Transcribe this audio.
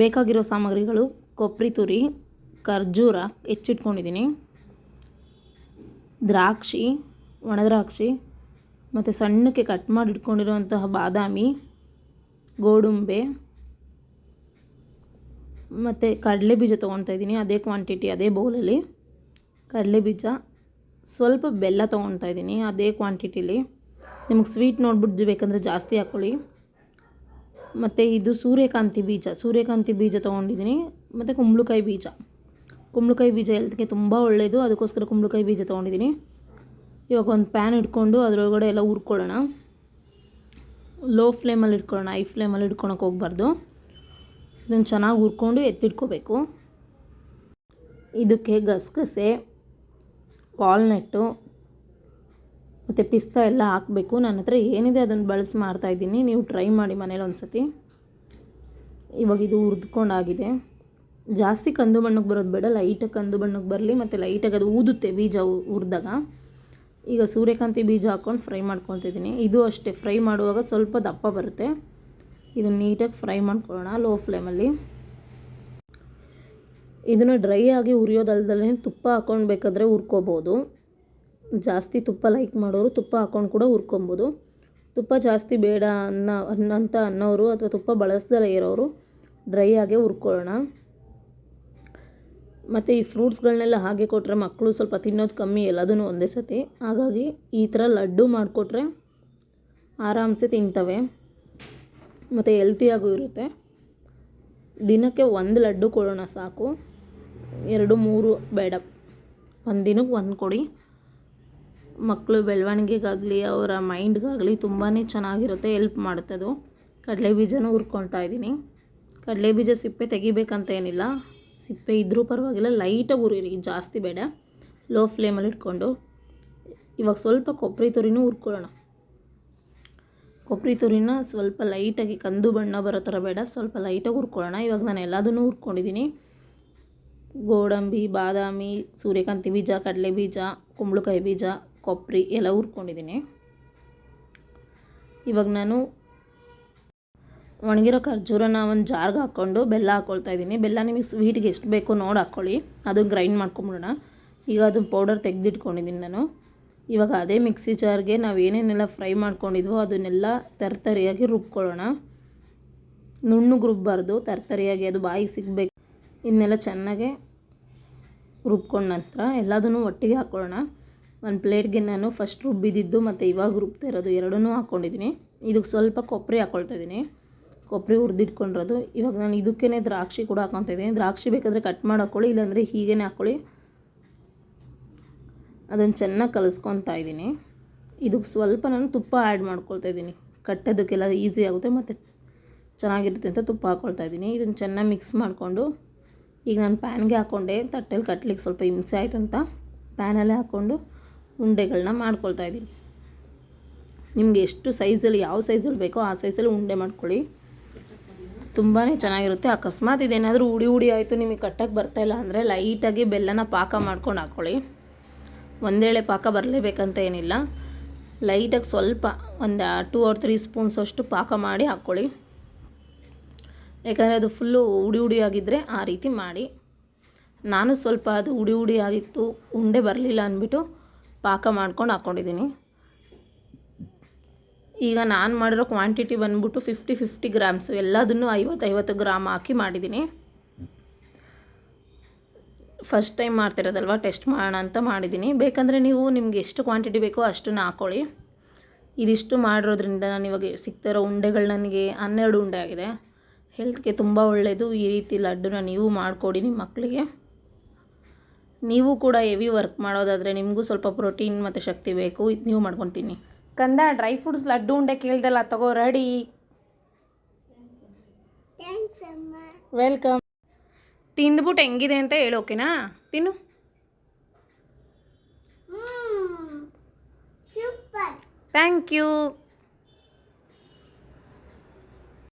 ಬೇಕಾಗಿರೋ ಸಾಮಗ್ರಿಗಳು, ಕೊಬ್ಬರಿ ತುರಿ, ಖರ್ಜೂರ ಹೆಚ್ಚಿಟ್ಕೊಂಡಿದ್ದೀನಿ. ದ್ರಾಕ್ಷಿ, ಒಣದ್ರಾಕ್ಷಿ, ಮತ್ತು ಸಣ್ಣಕ್ಕೆ ಕಟ್ ಮಾಡಿ ಇಟ್ಕೊಂಡಿರುವಂತಹ ಬಾದಾಮಿ, ಗೋಡುಂಬೆ, ಮತ್ತು ಕಡಲೆ ಬೀಜ ತೊಗೊಳ್ತಾ ಇದ್ದೀನಿ, ಅದೇ ಕ್ವಾಂಟಿಟಿ ಅದೇ ಬೌಲಲ್ಲಿ ಕಡಲೆ ಬೀಜ, ಸ್ವಲ್ಪ ಬೆಲ್ಲ ತೊಗೊಳ್ತಾ ಇದ್ದೀನಿ, ಅದೇ ಕ್ವಾಂಟಿಟಿಲಿ ನಿಮಗೆ ಸ್ವೀಟ್ ನೋಡ್ಬಿಟ್ಟು ಬೇಕಂದರೆ ಜಾಸ್ತಿ ಹಾಕ್ಕೊಳ್ಳಿ ಮತ್ತು ಇದು ಸೂರ್ಯಕಾಂತಿ ಬೀಜ ಸೂರ್ಯಕಾಂತಿ ಬೀಜ ತೊಗೊಂಡಿದ್ದೀನಿ. ಮತ್ತು ಕುಂಬಳಕಾಯಿ ಬೀಜ. ಕುಂಬಳಕಾಯಿ ಬೀಜ ಹೆಲ್ತ್ಗೆ ತುಂಬ ಒಳ್ಳೆಯದು ಅದಕ್ಕೋಸ್ಕರ ಕುಂಬಳಕಾಯಿ ಬೀಜ ತೊಗೊಂಡಿದ್ದೀನಿ. ಇವಾಗ ಒಂದು ಪ್ಯಾನ್ ಇಟ್ಕೊಂಡು ಅದರೊಳಗಡೆ ಎಲ್ಲ ಹುರ್ಕೊಳ್ಳೋಣ. ಲೋ ಫ್ಲೇಮಲ್ಲಿ ಇಟ್ಕೊಳ್ಳೋಣ ಐ ಫ್ಲೇಮಲ್ಲಿ ಇಟ್ಕೊಳಕ್ಕೆ ಹೋಗ್ಬಾರ್ದು. ಇದನ್ನು ಚೆನ್ನಾಗಿ ಹುರ್ಕೊಂಡು ಎತ್ತಿಟ್ಕೋಬೇಕು. ಇದಕ್ಕೆ ಗಸಗಸೆ ವಾಲ್ನಟ್ಟು ಮತ್ತು ಪಿಸ್ತಾ ಎಲ್ಲ ಹಾಕಬೇಕು. ನನ್ನ ಹತ್ರ ಏನಿದೆ ಅದನ್ನು ಬಳಸಿ ಮಾಡ್ತಾಯಿದ್ದೀನಿ ನೀವು ಟ್ರೈ ಮಾಡಿ ಮನೇಲಿ ಒಂದು ಸತಿ ಇವಾಗ ಇದು ಹುರಿದ್ಕೊಂಡಾಗಿದೆ. ಜಾಸ್ತಿ ಕಂದು ಬಣ್ಣಕ್ಕೆ ಬರೋದು ಬೇಡ. ಲೈಟಾಗಿ ಕಂದು ಬಣ್ಣಕ್ಕೆ ಬರಲಿ. ಮತ್ತು ಲೈಟಾಗಿ ಅದು ಊದುತ್ತೆ ಬೀಜ ಹುರಿದಾಗ ಈಗ ಸೂರ್ಯಕಾಂತಿ ಬೀಜ ಹಾಕ್ಕೊಂಡು ಫ್ರೈ ಮಾಡ್ಕೊತಿದ್ದೀನಿ ಇದು ಅಷ್ಟೇ. ಫ್ರೈ ಮಾಡುವಾಗ ಸ್ವಲ್ಪ ದಪ್ಪ ಬರುತ್ತೆ. ಇದನ್ನು ನೀಟಾಗಿ ಫ್ರೈ ಮಾಡ್ಕೊಳ್ಳೋಣ ಲೋ ಫ್ಲೇಮಲ್ಲಿ ಇದನ್ನು ಡ್ರೈ ಆಗಿ ಉರಿಯೋದಲ್ದಲ್ಲೇ ತುಪ್ಪ ಹಾಕ್ಕೊಂಡು ಬೇಕಾದರೆ ಹುರ್ಕೋಬೋದು. ಜಾಸ್ತಿ ತುಪ್ಪ ಲೈಕ್ ಮಾಡೋರು ತುಪ್ಪ ಹಾಕ್ಕೊಂಡು ಕೂಡ ಹುರ್ಕೊಬೋದು. ತುಪ್ಪ ಜಾಸ್ತಿ ಬೇಡ ಅನ್ನೋ ಅನ್ನಂತ ಅನ್ನೋರು ಅಥವಾ ತುಪ್ಪ ಬಳಸ್ದಲೇ ಇರೋರು ಡ್ರೈ ಆಗೇ ಹುರ್ಕೊಳ್ಳೋಣ. ಮತ್ತು ಈ ಫ್ರೂಟ್ಸ್ಗಳನ್ನೆಲ್ಲ ಹಾಗೆ ಕೊಟ್ಟರೆ ಮಕ್ಕಳು ಸ್ವಲ್ಪ ತಿನ್ನೋದು ಕಮ್ಮಿ ಎಲ್ಲದೂ ಒಂದೇ ಸತಿ. ಹಾಗಾಗಿ ಈ ಥರ ಲಡ್ಡು ಮಾಡಿಕೊಟ್ರೆ ಆರಾಮ್ಸೆ ತಿಂತವೆ. ಮತ್ತು ಹೆಲ್ತಿಯಾಗೂ ಇರುತ್ತೆ. ದಿನಕ್ಕೆ ಒಂದು ಲಡ್ಡು ಕೊಡೋಣ ಸಾಕು. ಎರಡು, ಮೂರು ಬೇಡ. ಒಂದು ದಿನಕ್ಕೆ ಒಂದು ಕೊಡಿ. ಮಕ್ಕಳು ಬೆಳವಣಿಗೆಗಾಗಲಿ, ಅವರ ಮೈಂಡ್ಗಾಗಲಿ ತುಂಬಾ ಚೆನ್ನಾಗಿರುತ್ತೆ ಎಲ್ಪ್ ಮಾಡುತ್ತೆ ಅದು. ಕಡಲೆ ಬೀಜನೂ ಹುರ್ಕೊಳ್ತಾ ಇದ್ದೀನಿ. ಕಡಲೆ ಬೀಜ ಸಿಪ್ಪೆ ತೆಗಿಬೇಕಂತ ಏನಿಲ್ಲ. ಸಿಪ್ಪೆ ಇದ್ದರೂ ಪರವಾಗಿಲ್ಲ ಲೈಟಾಗಿ ಹುರಿರಿ ಜಾಸ್ತಿ ಬೇಡ. ಲೋ ಫ್ಲೇಮಲ್ಲಿ ಇಟ್ಕೊಂಡು. ಇವಾಗ ಸ್ವಲ್ಪ ಕೊಬ್ಬರಿ ತುರಿನೂ ಹುರ್ಕೊಳ್ಳೋಣ. ಕೊಬ್ಬರಿ ತುರಿನ ಸ್ವಲ್ಪ ಲೈಟಾಗಿ ಕಂದು ಬಣ್ಣ ಬರೋ ಥರ ಬೇಡ, ಸ್ವಲ್ಪ ಲೈಟಾಗಿ ಹುರ್ಕೊಳ್ಳೋಣ. ಇವಾಗ ನಾನು ಎಲ್ಲದನ್ನೂ ಹುರ್ಕೊಂಡಿದ್ದೀನಿ. ಗೋಡಂಬಿ, ಬಾದಾಮಿ, ಸೂರ್ಯಕಾಂತಿ ಬೀಜ, ಕಡಲೆ ಬೀಜ, ಕುಂಬಳಕಾಯಿ ಬೀಜ ಕೊಬ್ಬರಿ ಎಲ್ಲ ಹುರ್ಕೊಂಡಿದ್ದೀನಿ. ಇವಾಗ ನಾನು ಒಣಗಿರೋ ಖರ್ಜೂರನ ಒಂದು ಜಾರ್ಗೆ ಹಾಕ್ಕೊಂಡು ಬೆಲ್ಲ ಹಾಕ್ಕೊಳ್ತಾ ಇದ್ದೀನಿ. ಬೆಲ್ಲ ನಿಮಗೆ ಸ್ವೀಟ್ಗೆ ಎಷ್ಟು ಬೇಕೋ ನೋಡಿ ಹಾಕ್ಕೊಳ್ಳಿ ಅದನ್ನು ಗ್ರೈಂಡ್ ಮಾಡ್ಕೊಂಬಿಡೋಣ. ಈಗ ಅದನ್ನು ಪೌಡರ್ ತೆಗೆದಿಟ್ಕೊಂಡಿದ್ದೀನಿ ನಾನು. ಇವಾಗ ಅದೇ ಮಿಕ್ಸಿ ಜಾರ್ಗೆ ನಾವು ಏನೇನೆಲ್ಲ ಫ್ರೈ ಮಾಡ್ಕೊಂಡಿದ್ವೋ ಅದನ್ನೆಲ್ಲ ತರ್ತರಿಯಾಗಿ ರುಬ್ಕೊಳ್ಳೋಣ. ನುಣ್ಣಗೆ ರುಬ್ಬಾರ್ದು. ತರ್ತರಿಯಾಗಿ ಅದು ಬಾಯಿಗೆ ಸಿಗಬೇಕು. ಇನ್ನೆಲ್ಲ ಚೆನ್ನಾಗೆ ರುಬ್ಕೊಂಡ ನಂತರ ಎಲ್ಲದನ್ನು ಒಟ್ಟಿಗೆ ಹಾಕ್ಕೊಳ್ಳೋಣ ಒಂದು ಪ್ಲೇಟ್ಗೆ ನಾನು ಫಸ್ಟ್ ರುಬ್ಬಿದ್ದು ಮತ್ತು ಇವಾಗ ರುಬ್ತಾ ಇರೋದು ಎರಡನ್ನೂ ಹಾಕ್ಕೊಂಡಿದ್ದೀನಿ. ಇದಕ್ಕೆ ಸ್ವಲ್ಪ ಕೊಬ್ಬರಿ ಹಾಕ್ಕೊಳ್ತಾ ಇದ್ದೀನಿ. ಕೊಬ್ಬರಿ ಹುರಿದಿಟ್ಕೊಂಡಿರೋದು. ಇವಾಗ ನಾನು ಇದಕ್ಕೇ ದ್ರಾಕ್ಷಿ ಕೂಡ ಹಾಕೊತಾ ಇದ್ದೀನಿ. ದ್ರಾಕ್ಷಿ ಬೇಕಾದರೆ ಕಟ್ ಮಾಡಿ ಹಾಕ್ಕೊಳ್ಳಿ ಇಲ್ಲಾಂದರೆ ಹೀಗೇ ಹಾಕ್ಕೊಳ್ಳಿ. ಅದನ್ನು ಚೆನ್ನಾಗಿ ಕಲಿಸ್ಕೊತಾ ಇದ್ದೀನಿ. ಇದಕ್ಕೆ ಸ್ವಲ್ಪ ನಾನು ತುಪ್ಪ ಆ್ಯಡ್ ಮಾಡ್ಕೊಳ್ತಾ ಇದ್ದೀನಿ. ಕಟ್ಟೋದಕ್ಕೆಲ್ಲ ಈಸಿ ಆಗುತ್ತೆ ಮತ್ತು ಚೆನ್ನಾಗಿರುತ್ತೆ ಅಂತ ತುಪ್ಪ ಹಾಕ್ಕೊಳ್ತಾ ಇದ್ದೀನಿ. ಇದನ್ನು ಚೆನ್ನಾಗಿ ಮಿಕ್ಸ್ ಮಾಡಿಕೊಂಡು, ಈಗ ನಾನು ಪ್ಯಾನ್ಗೆ ಹಾಕ್ಕೊಂಡೆ ತಟ್ಟೆಲಿ ಕಟ್ಲಿಕ್ಕೆ ಸ್ವಲ್ಪ ಹಿಂಸೆ ಆಯಿತು ಅಂತ. ಪ್ಯಾನಲ್ಲೇ ಹಾಕ್ಕೊಂಡು ಉಂಡೆಗಳನ್ನ ಮಾಡ್ಕೊಳ್ತಾ ಇದ್ದೀನಿ. ನಿಮಗೆ ಎಷ್ಟು ಸೈಜಲ್ಲಿ ಯಾವ ಸೈಜಲ್ಲಿ ಬೇಕೋ ಆ ಸೈಜಲ್ಲಿ ಉಂಡೆ ಮಾಡ್ಕೊಳ್ಳಿ. ತುಂಬಾ ಚೆನ್ನಾಗಿರುತ್ತೆ. ಅಕಸ್ಮಾತ್ ಇದೇನಾದರೂ ಉಡಿ ಉಡಿ ಆಯಿತು, ನಿಮಗೆ ಕಟ್ಟಕ್ಕೆ ಬರ್ತಾಯಿಲ್ಲ ಅಂದರೆ ಲೈಟಾಗಿ ಬೆಲ್ಲನ ಪಾಕ ಮಾಡ್ಕೊಂಡು ಹಾಕ್ಕೊಳ್ಳಿ ಒಂದೇಳೆ ಪಾಕ ಬರಲೇಬೇಕಂತ ಏನಿಲ್ಲ. ಲೈಟಾಗಿ ಸ್ವಲ್ಪ ಒಂದು ಟೂ ಆರ್ ತ್ರೀ ಸ್ಪೂನ್ಸ್ ಅಷ್ಟು ಪಾಕ ಮಾಡಿ ಹಾಕ್ಕೊಳ್ಳಿ ಯಾಕಂದರೆ ಅದು ಫುಲ್ಲು ಉಡಿ ಉಡಿ ಆಗಿದ್ದರೆ ಆ ರೀತಿ ಮಾಡಿ. ನಾನು ಸ್ವಲ್ಪ ಅದು ಉಡಿ ಉಡಿ ಆಗಿತ್ತು, ಉಂಡೆ ಬರಲಿಲ್ಲ ಅಂದ್ಬಿಟ್ಟು ಪಾಕ ಮಾಡ್ಕೊಂಡು ಹಾಕ್ಕೊಂಡಿದ್ದೀನಿ ಈಗ ನಾನು ಮಾಡಿರೋ ಕ್ವಾಂಟಿಟಿ ಬಂದ್ಬಿಟ್ಟು ಫಿಫ್ಟಿ ಫಿಫ್ಟಿ ಗ್ರಾಮ್ಸು ಎಲ್ಲದನ್ನು ಐವತ್ತೈವತ್ತು ಐವತ್ತು ಗ್ರಾಮ್ ಹಾಕಿ ಮಾಡಿದ್ದೀನಿ. ಫಸ್ಟ್ ಟೈಮ್ ಮಾಡ್ತಿರೋದಲ್ವ ಟೆಸ್ಟ್ ಮಾಡೋಣ ಅಂತ ಮಾಡಿದ್ದೀನಿ. ಬೇಕಂದರೆ ನೀವು ನಿಮ್ಗೆ ಎಷ್ಟು ಕ್ವಾಂಟಿಟಿ ಬೇಕೋ ಅಷ್ಟನ್ನು ಹಾಕ್ಕೊಳ್ಳಿ ಇದಿಷ್ಟು ಮಾಡಿರೋದ್ರಿಂದ ನಾನು ಇವಾಗ ಸಿಗ್ತಿರೋ ಉಂಡೆಗಳು ನನಗೆ ಹನ್ನೆರಡು ಉಂಡೆ ಆಗಿದೆ. ಹೆಲ್ತ್ಗೆ ತುಂಬ ಒಳ್ಳೆಯದು ಈ ರೀತಿ ಲಡ್ಡುನ ನೀವು ಮಾಡಿಕೊಡಿ ನಿಮ್ಮ ಮಕ್ಕಳಿಗೆ ನೀವು ಕೂಡ ಹೆವಿ ವರ್ಕ್ ಮಾಡೋದಾದರೆ ನಿಮಗೂ ಸ್ವಲ್ಪ ಪ್ರೋಟೀನ್ ಮತ್ತು ಶಕ್ತಿ ಬೇಕು. ಇದು ನೀವು ಮಾಡ್ಕೊತೀನಿ. ಕಂದ ಡ್ರೈ ಫ್ರೂಟ್ಸ್ ಲಡ್ಡು ಉಂಡೆ ಕೇಳ್ದಲ್ಲ ತಗೋ ರೆಡಿ. ವೆಲ್ಕಮ್. ತಿಂದ್ಬಿಟ್ಟು ಹೆಂಗಿದೆ ಅಂತ ಹೇಳೋಕೆನಾ ತಿನ್ನು. Thank you.